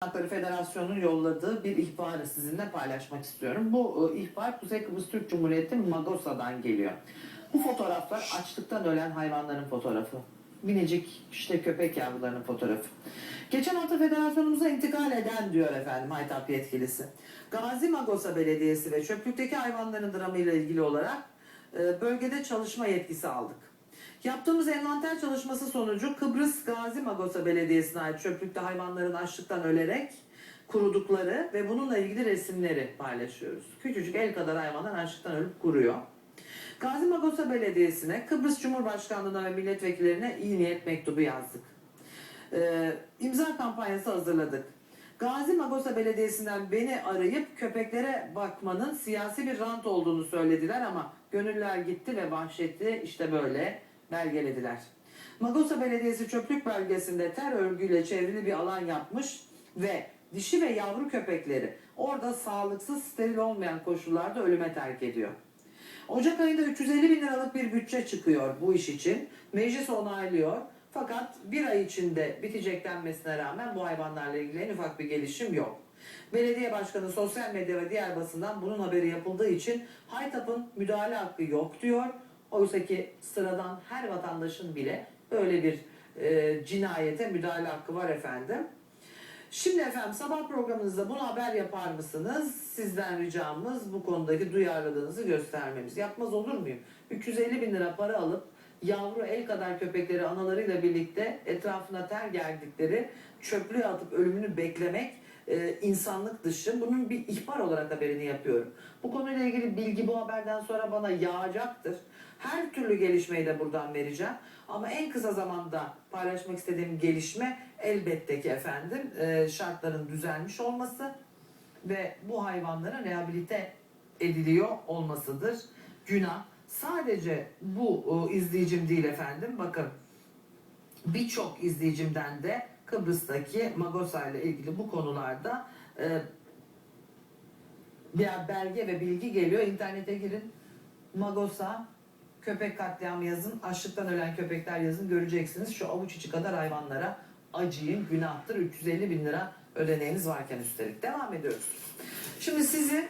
Hakları Federasyonu'nun yolladığı bir ihbarı sizinle paylaşmak istiyorum. Bu e, ihbar Kuzey Kıbrıs Türk Cumhuriyeti Magosa'dan geliyor. Bu fotoğraflar açlıktan ölen hayvanların fotoğrafı. Minicik işte köpek yavrularının fotoğrafı. Geçen hafta federasyonumuza intikal eden diyor efendim Haytap yetkilisi. Gazi Magosa Belediyesi ve çöplükteki hayvanların dramıyla ilgili olarak e, bölgede çalışma yetkisi aldık. Yaptığımız envanter çalışması sonucu Kıbrıs Gazi Magosa Belediyesi'ne ait çöplükte hayvanların açlıktan ölerek kurudukları ve bununla ilgili resimleri paylaşıyoruz. Küçücük el kadar hayvanlar açlıktan ölüp kuruyor. Gazi Magosa Belediyesi'ne, Kıbrıs Cumhurbaşkanlığı'na ve milletvekillerine iyi niyet mektubu yazdık. Ee, imza kampanyası hazırladık. Gazi Magosa Belediyesi'nden beni arayıp köpeklere bakmanın siyasi bir rant olduğunu söylediler ama gönüller gitti ve vahşeti işte böyle belgelediler. Magosa Belediyesi çöplük bölgesinde ter örgüyle çevrili bir alan yapmış ve dişi ve yavru köpekleri orada sağlıksız, steril olmayan koşullarda ölüme terk ediyor. Ocak ayında 350 bin liralık bir bütçe çıkıyor bu iş için. Meclis onaylıyor. Fakat bir ay içinde bitecek denmesine rağmen bu hayvanlarla ilgili en ufak bir gelişim yok. Belediye başkanı sosyal medya ve diğer basından bunun haberi yapıldığı için Haytap'ın müdahale hakkı yok diyor. Oysa ki sıradan her vatandaşın bile böyle bir e, cinayete müdahale hakkı var efendim. Şimdi efendim sabah programınızda bunu haber yapar mısınız? Sizden ricamız bu konudaki duyarlılığınızı göstermemiz. Yapmaz olur muyum? 350 bin lira para alıp yavru el kadar köpekleri analarıyla birlikte etrafına ter gerdikleri çöplüğe atıp ölümünü beklemek e, insanlık dışı. Bunun bir ihbar olarak haberini yapıyorum. Bu konuyla ilgili bilgi bu haberden sonra bana yağacaktır. Her türlü gelişmeyi de buradan vereceğim. Ama en kısa zamanda paylaşmak istediğim gelişme elbette ki efendim e, şartların düzelmiş olması ve bu hayvanların rehabilite ediliyor olmasıdır. Günah. Sadece bu e, izleyicim değil efendim. Bakın birçok izleyicimden de Kıbrıs'taki Magosa ile ilgili bu konularda e, bir belge ve bilgi geliyor. İnternete girin. Magosa köpek katliamı yazın. Açlıktan ölen köpekler yazın. Göreceksiniz. Şu avuç içi kadar hayvanlara acıyın. Günahtır. 350 bin lira ödeneğiniz varken üstelik. Devam ediyoruz. Şimdi sizi